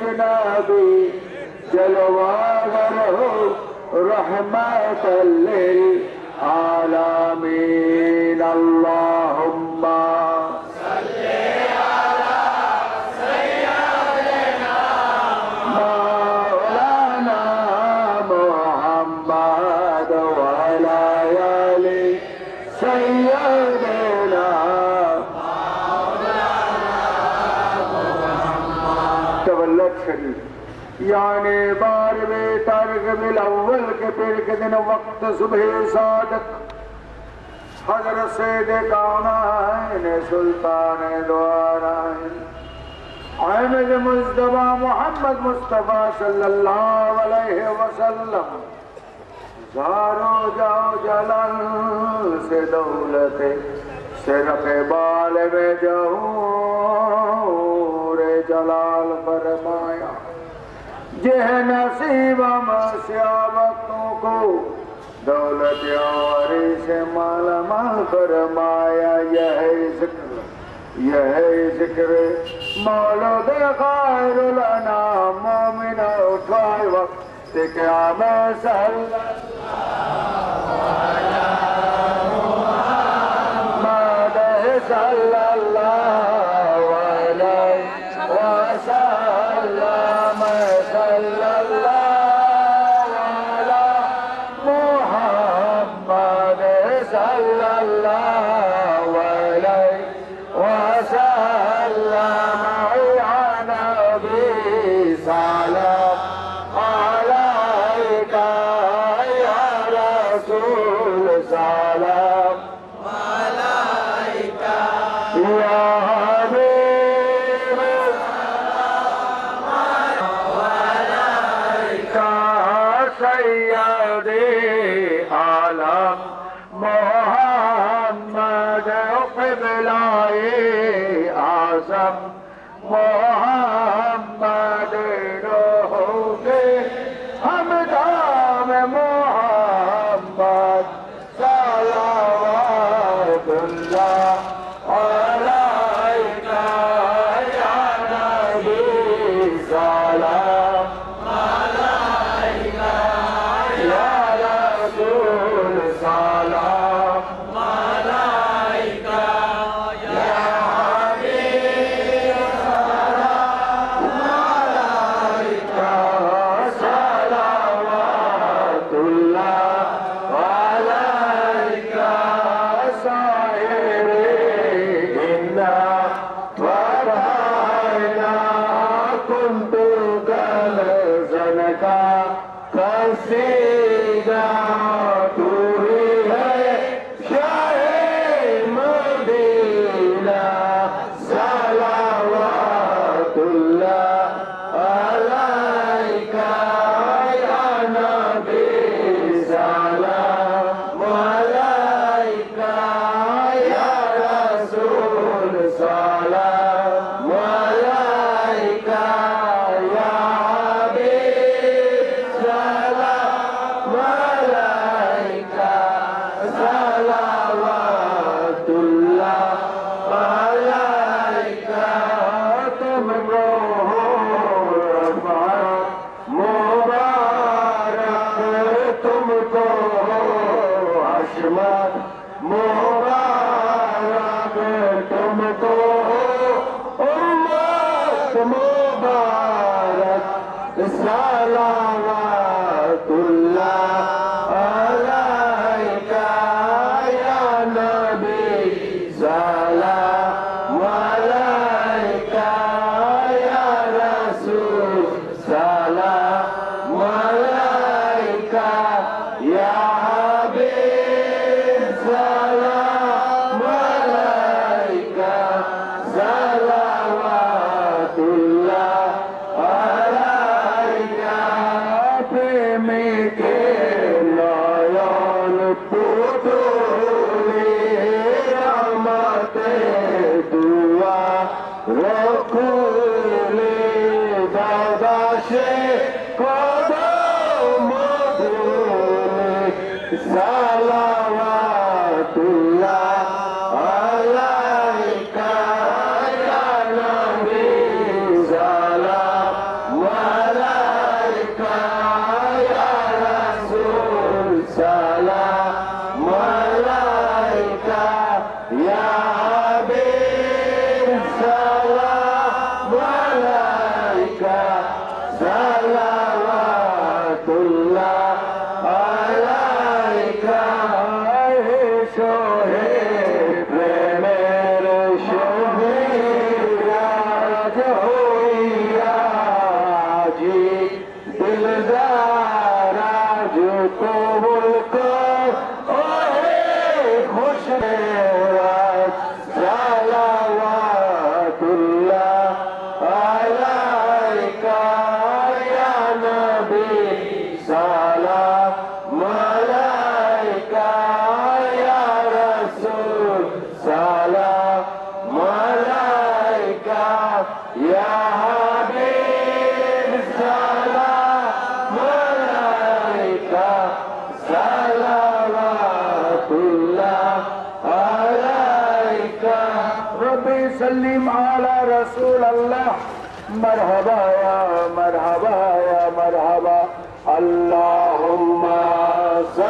جناب جلواغره رحمة للعالمين اللهم تولد شریف یعنی بارہویں تاریخ بالاول کے پیر کے دن وقت صبح صادق حضرت سید کونین سلطان دوارائن احمد مصطفیٰ محمد مصطفیٰ صلی اللہ علیہ وسلم۔ زارو جاؤ جلال سے دولت صرف بال میں جہور جلال فرمایا۔ جہ نصیب مسیابتوں کو، دولت یاری سے مالا مال فرمایا۔ یہ ذکر یہ ذکر۔ مولود خیر الانام مومن اٹھائے وقت قیامت صلی مدح صلی وسلم محمد قبلائے اعظم محمد روح ہم دام محمد صلوات سلم على رسول الله مرحبا يا مرحبا يا مرحبا اللهم